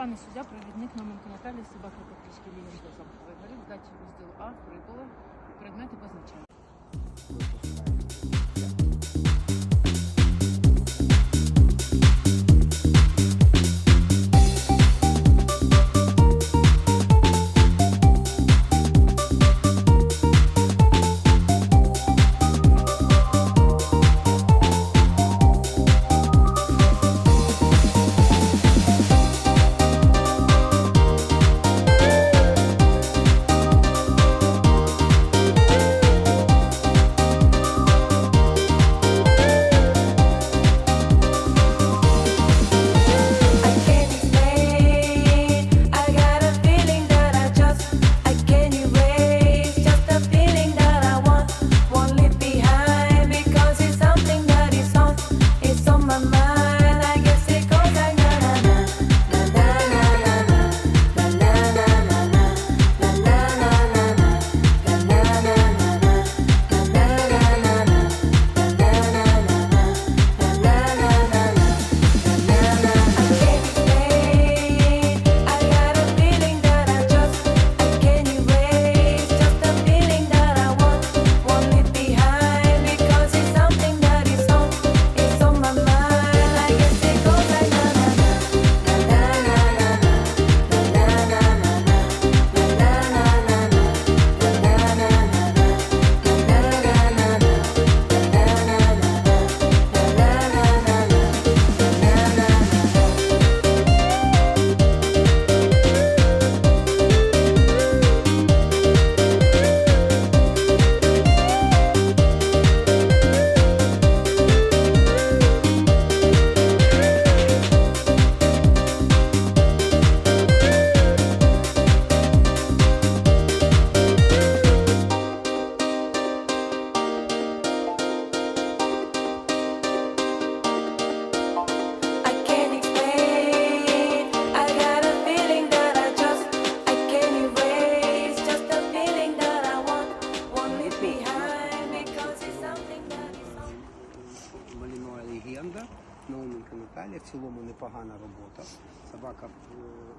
Пане суддя, провідник Номенко Наталія, собака Петрівський Лігенко замковий горів, здачі розділу А, прибули, предмети позначені. В цілому непогана робота. Собака е,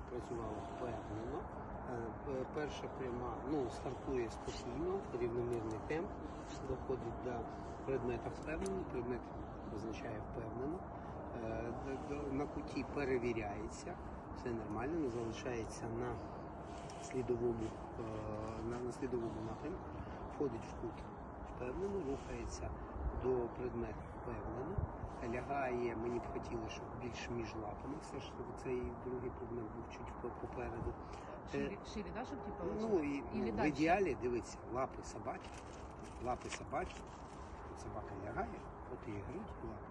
працювала впевнено. Е, Перша пряма ну, стартує спокійно, рівномірний темп, доходить до предмета впевнено, предмет означає впевнено. Е, На куті перевіряється, все нормально, не залишається на слідовому, е, на, на слідовому напрямку, входить в кут впевнено, рухається до предмету впевнено, лягає, мені б хотілося, щоб більш між лапами, все ж таки цей другий предмет був чуть попереду. Е, Ширі, ширі, да, щоб типу, Ну і ну, в ідеалі, дивіться, лапи собаки, лапи собаки, тут собака лягає, от її грудь, лапи.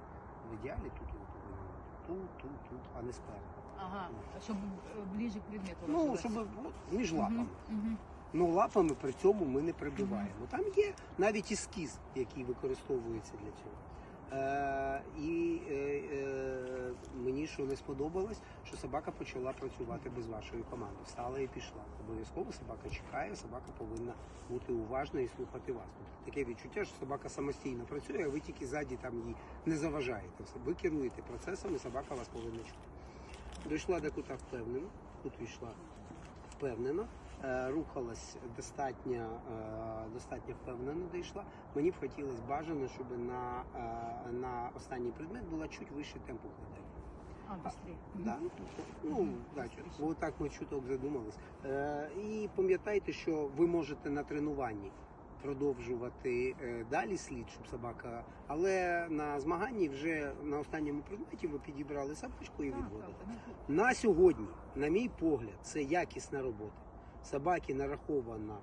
В ідеалі тут воно повинно бути. Тут, тут, тут, а не спереду. Ага, щоб е, ближче к предмету. Ну, щоб от, між лапами. мгм. Ну, лапами при цьому ми не прибиваємо. Там є навіть ескіз, який використовується для цього. Е, і е, е, мені що не сподобалось, що собака почала працювати без вашої команди. Встала і пішла. Обов'язково собака чекає, собака повинна бути уважна і слухати вас. Тобто таке відчуття, що собака самостійно працює, а ви тільки ззаді там їй не заважаєте. Ви керуєте процесом, і собака вас повинна чути. Дійшла до кута впевнено, тут війшла впевнено, рухалась достатньо, е, достатньо впевнено дійшла. Мені б хотілося бажано, щоб на, е, на останній предмет була чуть вище темп укладання. А, быстрее. Да, ну, да, бо так ми чуток задумались. Е, і пам'ятайте, що ви можете на тренуванні продовжувати е, далі слід, щоб собака, але на змаганні вже на останньому предметі ви підібрали собачку і ну, На сьогодні, на мій погляд, це якісна робота. Собаки нараховано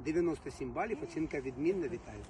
97 балів, оцінка відмінна. Вітаю.